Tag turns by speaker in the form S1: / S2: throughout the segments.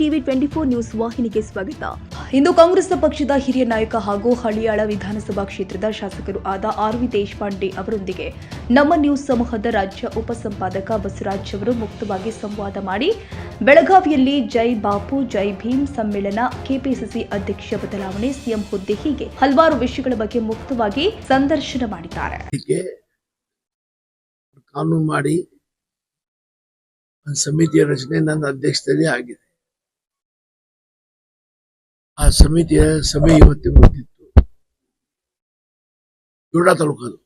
S1: TV twenty four news ವಾಹಿನಿಗೆ ಸ್ವಾಗತ. ಇಂದು ಕಾಂಗ್ರೆಸ್ ಪಕ್ಷದ ಹಿರಿಯ ನಾಯಕ ಹಾಗೂ ಹಳಿಯಾಳ ವಿಧಾನಸಭಾ ಕ್ಷೇತ್ರದ ಶಾಸಕರು ಆದ ಆರ್ ವಿ ದೇಶಪಾಂಡೆ ಅವರೊಂದಿಗೆ ನಮ್ಮ ನ್ಯೂಸ್ ಸಮೂಹದ ರಾಜ್ಯ ಉಪಸಂಪಾದಕ ಬಸವರಾಜ್ ಅವರು ಮುಕ್ತವಾಗಿ ಸಂವಾದ ಮಾಡಿ ಬೆಳಗಾವಿಯಲ್ಲಿ ಜೈ ಬಾಪು, ಜೈ ಭೀಮ್ ಸಮ್ಮೇಳನ ಕೆಪಿಸಿಸಿ ಅಧ್ಯಕ್ಷ ಬದಲಾವಣೆ, ಸಿಎಂ ಹುದ್ದೆ ಹೀಗೆ ಹಲವಾರು ವಿಷಯಗಳ ಬಗ್ಗೆ ಮುಕ್ತವಾಗಿ ಸಂದರ್ಶನ ಮಾಡಿದ್ದಾರೆ.
S2: ಕಾನೂನು ಮಾಡಿ ಒಂದು ಸಮಿತಿಯ ರಚನೆ ನನ್ನ ಅಧ್ಯಕ್ಷತೆಯಲ್ಲಿ ಆಗಿದೆ. ಆ ಸಮಿತಿಯ ಸಭೆ ಇವತ್ತು ಮುಗಿದಿತ್ತು. ಜೋಡ ತಾಲೂಕದು.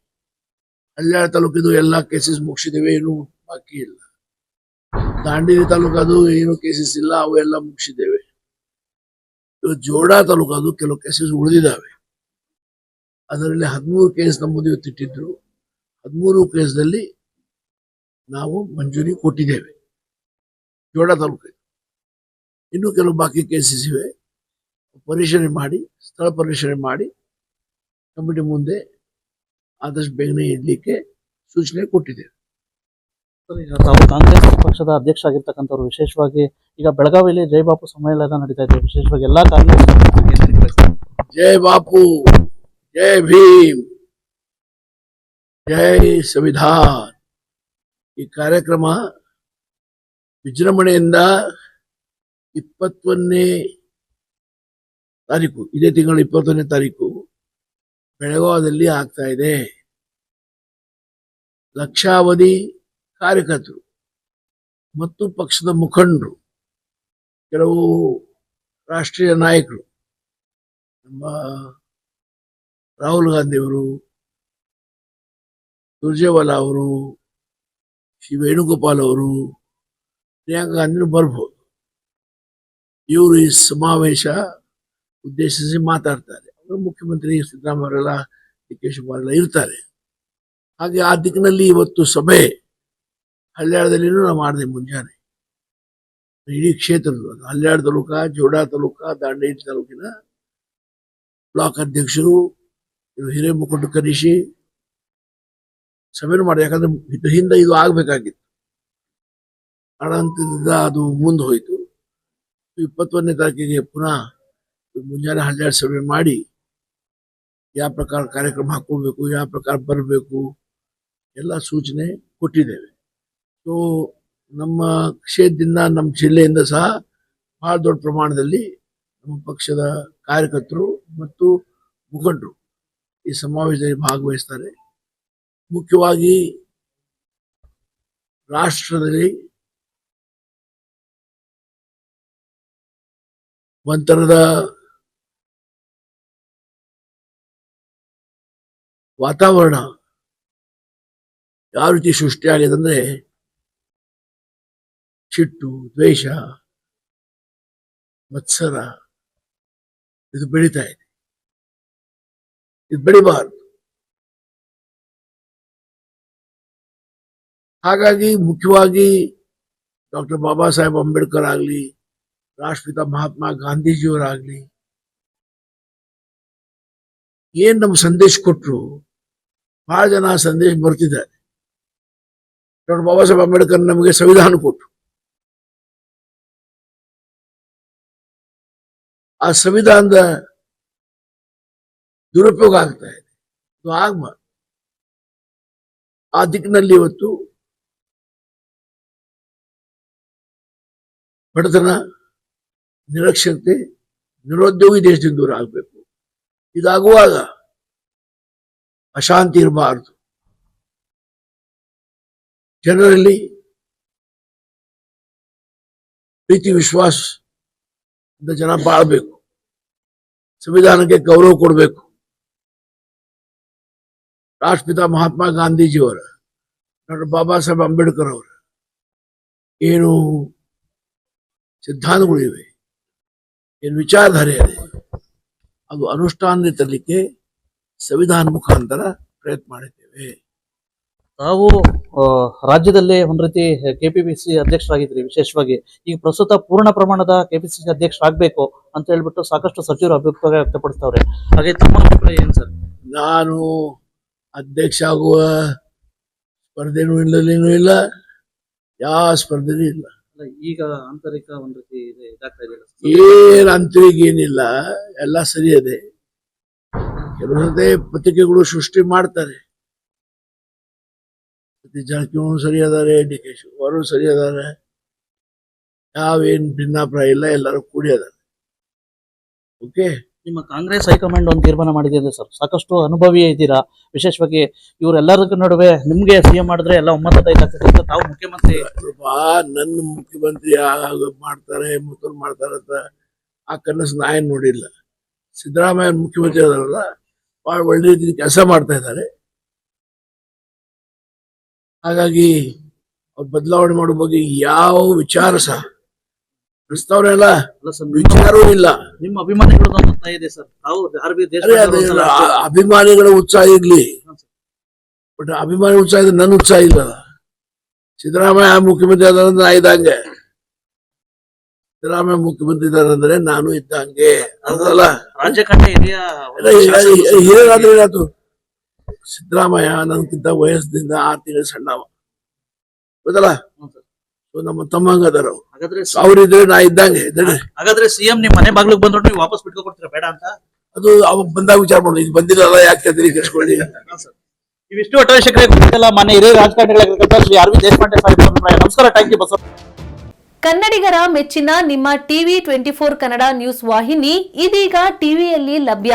S2: ಹಳ್ಯಾಳ ತಾಲೂಕಿದು ಎಲ್ಲ ಕೇಸಸ್ ಮುಗಿಸಿದ್ದೇವೆ ಏನು ಬಾಕಿ ಇಲ್ಲ. ದಾಂಡೇಲಿ ತಾಲೂಕದು ಏನು ಕೇಸಸ್ ಇಲ್ಲ ಅವು ಎಲ್ಲ ಮುಗಿಸಿದ್ದೇವೆ ಜೋಡ ತಾಲೂಕದು ಕೆಲವು ಕೇಸಸ್ ಉಳಿದಿದ್ದಾವೆ. ಅದರಲ್ಲಿ ಹದಿಮೂರು ಕೇಸ್ ನಮ್ಮ ಮುಂದೆ ಇವತ್ತಿಟ್ಟಿದ್ರು ಹದಿಮೂರು ಕೇಸ್ದಲ್ಲಿ ನಾವು ಮಂಜೂರಿ ಕೊಟ್ಟಿದ್ದೇವೆ. ಜೋಡ ತಾಲೂಕು ಇನ್ನು ಕೆಲವು ಬಾಕಿ ಕೇಸಸ್ ಇವೆ. ಪರಿಶೀಲನೆ ಮಾಡಿ ಸ್ಥಳ ಪರಿಶೀಲನೆ ಮಾಡಿ ಕಮಿಟಿ ಮುಂದೆ ಆದಷ್ಟು ಬೇಗನೆ ಇಡಲಿಕ್ಕೆ ಸೂಚನೆ ಕೊಟ್ಟಿದ್ದೇವೆ
S3: ಈಗ ತಾವು ಕಾಂಗ್ರೆಸ್ ಪಕ್ಷದ ಅಧ್ಯಕ್ಷ ಆಗಿರ್ತಕ್ಕಂಥವ್ರು ವಿಶೇಷವಾಗಿ ಈಗ ಬೆಳಗಾವಿಯಲ್ಲಿ ಜೈ ಬಾಪು ಸಮ್ಮೇಳನ ನಡೀತಾ ಇದೆ. ವಿಶೇಷವಾಗಿ ಎಲ್ಲಾ ಕಾಂಗ್ರೆಸ್
S2: ಜೈ ಬಾಪು ಜಯ ಭೀಮ್ ಜೈ ಸಂವಿಧಾನ್. ಈ ಕಾರ್ಯಕ್ರಮ ವಿಜೃಂಭಣೆಯಿಂದ ಇಪ್ಪತ್ತೊಂದನೇ ತಾರೀಕು, ಇದೇ ತಿಂಗಳ ಇಪ್ಪತ್ತೊಂದನೇ ತಾರೀಕು ಬೆಳಗಾವದಲ್ಲಿ ಆಗ್ತಾ ಇದೆ. ಲಕ್ಷಾವಧಿ ಕಾರ್ಯಕರ್ತರು ಮತ್ತು ಪಕ್ಷದ ಮುಖಂಡರು, ಕೆಲವು ರಾಷ್ಟ್ರೀಯ ನಾಯಕರು, ನಮ್ಮ ರಾಹುಲ್ ಗಾಂಧಿಯವರು ಸುರ್ಜೇವಾಲಾ ಅವರು, ಶ್ರೀ ವೇಣುಗೋಪಾಲ್ ಅವರು ಪ್ರಿಯಾಂಕಾ ಗಾಂಧಿನೂ ಬರ್ಬೋದು. ಇವರು ಈ ಸಮಾವೇಶ ಉದ್ದೇಶಿಸಿ ಮಾತಾಡ್ತಾರೆ. ಅವರು ಮುಖ್ಯಮಂತ್ರಿ ಸಿದ್ದರಾಮಯ್ಯ ಅವರೆಲ್ಲ ಡಿ ಕೆ ಇರ್ತಾರೆ. ಹಾಗೆ ಆ ದಿಕ್ಕಿನಲ್ಲಿ ಇವತ್ತು ಸಭೆ ಹಳ್ಯಾಳದಲ್ಲಿನೂ ನಾವು ಮಾಡಿದೆ ಮುಂಜಾನೆ. ಇಡೀ ಕ್ಷೇತ್ರದ ಹಳ್ಯಾಳ ತಾಲೂಕ ಜೋಡಾ ತಾಲೂಕ, ದಾಂಡೇಲಿ ತಾಲೂಕಿನ ಬ್ಲಾಕ್ ಅಧ್ಯಕ್ಷರು ಮುಖಂಡರು ಕರೆಸಿ ಸಭೆನೂ ಮಾಡಿ ಯಾಕಂದ್ರೆ ಇದ್ರ ಹಿಂದೆ ಇದು ಆಗ್ಬೇಕಾಗಿತ್ತು. ಕಾರಣಾಂತರದಿಂದ ಅದು ಮುಂದೆ ಹೋಯಿತು. ಇಪ್ಪತ್ತೊಂದನೇ ತಾರೀಕಿಗೆ ಪುನಃ ಮುಂಜಾನೆ ಹನ್ನೆರಡು ಸಭೆ ಮಾಡಿ ಯಾವ ಪ್ರಕಾರ ಕಾರ್ಯಕ್ರಮ ಹಾಕ್ಕೋಬೇಕು ಯಾವ ಪ್ರಕಾರ ಬರಬೇಕು ಎಲ್ಲ ಸೂಚನೆ ಕೊಟ್ಟಿದ್ದೇವೆ. ಸೊ ನಮ್ಮ ಕ್ಷೇತ್ರದಿಂದ, ನಮ್ಮ ಜಿಲ್ಲೆಯಿಂದ ಸಹ ಭಾಳ ದೊಡ್ಡ ಪ್ರಮಾಣದಲ್ಲಿ ನಮ್ಮ ಪಕ್ಷದ ಕಾರ್ಯಕರ್ತರು ಮತ್ತು ಮುಖಂಡರು ಈ ಸಮಾವೇಶದಲ್ಲಿ ಭಾಗವಹಿಸ್ತಾರೆ. ಮುಖ್ಯವಾಗಿ ರಾಷ್ಟ್ರದಲ್ಲಿ ಒಂಥರದ ವಾತಾವರಣ ಯಾವ ರೀತಿ ಸೃಷ್ಟಿಯಾಗಿದೆ ಅಂದ್ರೆ ಸಿಟ್ಟು ದ್ವೇಷ ಮತ್ಸರ ಇದು ಬೆಳೀತಾ ಇದೆ ಇದು ಬೆಳಿಬಾರದು ಹಾಗಾಗಿ ಮುಖ್ಯವಾಗಿ ಡಾಕ್ಟರ್ ಬಾಬಾ ಸಾಹೇಬ್ ಅಂಬೇಡ್ಕರ್ ಆಗಲಿ ರಾಷ್ಟ್ರಪಿತ ಮಹಾತ್ಮ ಗಾಂಧೀಜಿಯವರಾಗ್ಲಿ, ಏನ್ ನಮ್ಗೆ ಸಂದೇಶ ಕೊಟ್ರು, ಬಹಳ ಜನ ಸಂದೇಶ ಬರ್ತಿದ್ದಾರೆ. ಡಾಕ್ಟರ್ ಬಾಬಾ ಸಾಹೇಬ್ ಅಂಬೇಡ್ಕರ್ ನಮಗೆ ಸಂವಿಧಾನ ಕೊಟ್ರು. ಆ ಸಂವಿಧಾನದ ದುರುಪಯೋಗ ಆಗ್ತಾ ಇದೆ. ಅದು ಆಗ್ಬಾರ್ದು. ಆ ದಿಕ್ಕಿನಲ್ಲಿ ಇವತ್ತು ಬಡತನ ನಿರಕ್ಷರತೆ ನಿರುದ್ಯೋಗಿ ದೇಶದಿಂದ ದೂರ ಆಗಬೇಕು ಇದಾಗುವಾಗ ಅಶಾಂತಿ ಇರಬಾರದು ಜನರಲ್ಲಿ ಪ್ರೀತಿ ವಿಶ್ವಾಸ ಜನ ಬಾಳ್ಬೇಕು ಸಂವಿಧಾನಕ್ಕೆ ಗೌರವ ಕೊಡಬೇಕು ರಾಷ್ಟ್ರಪಿತ ಮಹಾತ್ಮ ಗಾಂಧೀಜಿಯವರ ಡಾಕ್ಟರ್ ಬಾಬಾ ಸಾಹೇಬ್ ಅಂಬೇಡ್ಕರ್ ಅವರ ಏನು ಸಿದ್ಧಾಂತಗಳಿವೆ ಏನು ವಿಚಾರಧಾರೆ ಇದೆ ಅದು ಅನುಷ್ಠಾನದ ತರಲಿಕ್ಕೆ ಸಂವಿಧಾನ ಮುಖಾಂತರ ಪ್ರಯತ್ನ ಮಾಡಿದ್ದೇವೆ.
S3: ನಾವು ರಾಜ್ಯದಲ್ಲೇ ಒಂದ್ ರೀತಿ ಕೆಪಿಪಿಸಿ ಅಧ್ಯಕ್ಷರಾಗಿದ್ರಿ ವಿಶೇಷವಾಗಿ. ಈಗ ಪ್ರಸ್ತುತ ಪೂರ್ಣ ಪ್ರಮಾಣದ ಕೆಪಿಸಿಸಿ ಅಧ್ಯಕ್ಷರಾಗಬೇಕು ಅಂತ ಹೇಳ್ಬಿಟ್ಟು ಸಾಕಷ್ಟು ಸಚಿವರು ಅಭಿಪ್ರಾಯ ವ್ಯಕ್ತಪಡಿಸ್ತವ್ರೆ. ಹಾಗೆ ತಮ್ಮ ಅಭಿಪ್ರಾಯ ಏನು ಸರ್?
S2: ನಾನು ಅಧ್ಯಕ್ಷ ಆಗುವ ಸ್ಪರ್ಧೆನೂ ಇಲ್ಲದೇನೂ ಇಲ್ಲ ಯಾವ ಸ್ಪರ್ಧೆನೂ ಇಲ್ಲ.
S3: ಈಗ ಆಂತರಿಕ ಒಂದು ರೀತಿ
S2: ಏನ್ ಆಂತರಿಕ ಏನಿಲ್ಲ, ಎಲ್ಲ ಸರಿ ಇದೆ ಕೆಲವೊಂದೇ ಪತ್ರಿಕೆಗಳು ಸೃಷ್ಟಿ ಮಾಡ್ತಾರೆ. ಜಾರಕಿಹೊಳಿ ಸರಿ ಅದಾರೆ, ಡಿ ಕೆ ಶಿವರು ಸರಿ ಅದಾರೆ. ಯಾವೇನ್ ಭಿನ್ನಾಭಿಪ್ರಾಯ ಇಲ್ಲ, ಎಲ್ಲರೂ ಕೂಡಿ ಅದಾರೆ. ಓಕೆ
S3: ನಿಮ್ಮ ಕಾಂಗ್ರೆಸ್ ಹೈಕಮಾಂಡ್ ಒಂದು ತೀರ್ಮಾನ ಮಾಡಿದೆ ಸರ್. ಸಾಕಷ್ಟು ಅನುಭವಿ ಇದ್ದೀರಾ? ವಿಶೇಷವಾಗಿ ಇವರೆಲ್ಲರಿಗೂ ನಡುವೆ ನಿಮ್ಗೆ ಸಿಎಂ ಮಾಡಿದ್ರೆ ಎಲ್ಲ ಒಮ್ಮತ ಅಂತ ತಾವು ಮುಖ್ಯಮಂತ್ರಿ
S2: ನನ್ನ ಮುಖ್ಯಮಂತ್ರಿ ಮಾಡ್ತಾರೆ ಮುಖ್ಯಮಂತ್ರಿ ಮಾಡ್ತಾರೆ ಅಂತ ಆ ಕನಸು ನಾ ಏನ್ ನೋಡಿಲ್ಲ. ಸಿದ್ದರಾಮಯ್ಯ ಮುಖ್ಯಮಂತ್ರಿ ಅದಾರಲ್ಲ ಬಹಳ ಒಳ್ಳೆ ರೀತಿ ಕೆಲಸ ಮಾಡ್ತಾ ಇದ್ದಾರೆ. ಹಾಗಾಗಿ ಅವ್ರು ಬದಲಾವಣೆ ಮಾಡೋ ಬಗ್ಗೆ ಯಾವ ವಿಚಾರ ಸಹ ಇಲ್ಲ
S3: ಸರ್
S2: ವಿಚಾರವೂ ಇಲ್ಲ.
S3: ನಿಮ್ಮ ಅಭಿಮಾನಿಗಳು ಇದೆ ಸರ್.
S2: ಅಭಿಮಾನಿಗಳ ಉತ್ಸಾಹ ಇರ್ಲಿ. ಬಟ್ ಅಭಿಮಾನಿ ಉತ್ಸಾಹ ಇದ್ರೆ ನನ್ನ ಉತ್ಸಾಹ ಇಲ್ಲ. ಸಿದ್ದರಾಮಯ್ಯ ಮುಖ್ಯಮಂತ್ರಿ ಆದ್ರೆ ನಾ ಇದ್ದಂಗೆ. ಸಿದ್ದರಾಮಯ್ಯ ಮುಖ್ಯಮಂತ್ರಿ ಇದಾರಂದ್ರೆ ನಾನು ಇದ್ದಂಗೆ. ಅದಲ್ಲ
S3: ರಾಜ್ಯ
S2: ಹಿರಿಯರಾದ್ರೆ ಏನಾಯ್ತು? ಸಿದ್ದರಾಮಯ್ಯ ನನ್ಗಿಂತ ವಯಸ್ಸಿನಿಂದ ಆರು ತಿಂಗಳು ಸಣ್ಣವ. ಗೊತ್ತಲ್ಲ? ನಮ್ಮ ತಮ್ಮಂಗ ಅದಾರ ಅವ್ರು.
S3: ಹಾಗಾದ್ರೆ
S2: ಅವ್ರಿದ್ರೆ ನಾ ಇದ್ದಂಗೆ
S3: ಹಾಗಾದ್ರೆ ಸಿಎಂ ನಿಮ್ ಮನೆ ಬಾಗ್ಲಿಗೆ ಬಂದ್ರು ನೀವು ವಾಪಸ್ ಬಿಟ್ಕೊ ಕೊಡ್ತೀರಾ? ಬೇಡ ಅಂತ?
S2: ಅದು ಅವಾಗ ಬಂದಾಗ ವಿಚಾರ ಮಾಡೋದು ಇದು ಬಂದಿಲ್ಲ ಯಾಕೆ ತಲೆ ಕೆಡಿಸ್ಕೊಳ್ಳಿ
S3: ಇವಿಷ್ಟು ಒಟ್ಟವಶ್ಯಕತೆ ಗೊತ್ತಿಲ್ಲ ಮನೆ ಹಿರಿಯ ರಾಜಕಾರಣಿಗಳ ಶ್ರೀ ಆರ್ ವಿ ದೇಶಪಾಂಡೆ ಸಾಹೇಬ್ ನಮಸ್ಕಾರ. Thank you Basava.
S4: ಕನ್ನಡಿಗರ ಮೆಚ್ಚಿನ ನಿಮ್ಮ TV twenty four Kannada news ವಾಹಿನಿ ಇದೀಗ ಟಿವಿಯಲ್ಲಿ ಲಭ್ಯ.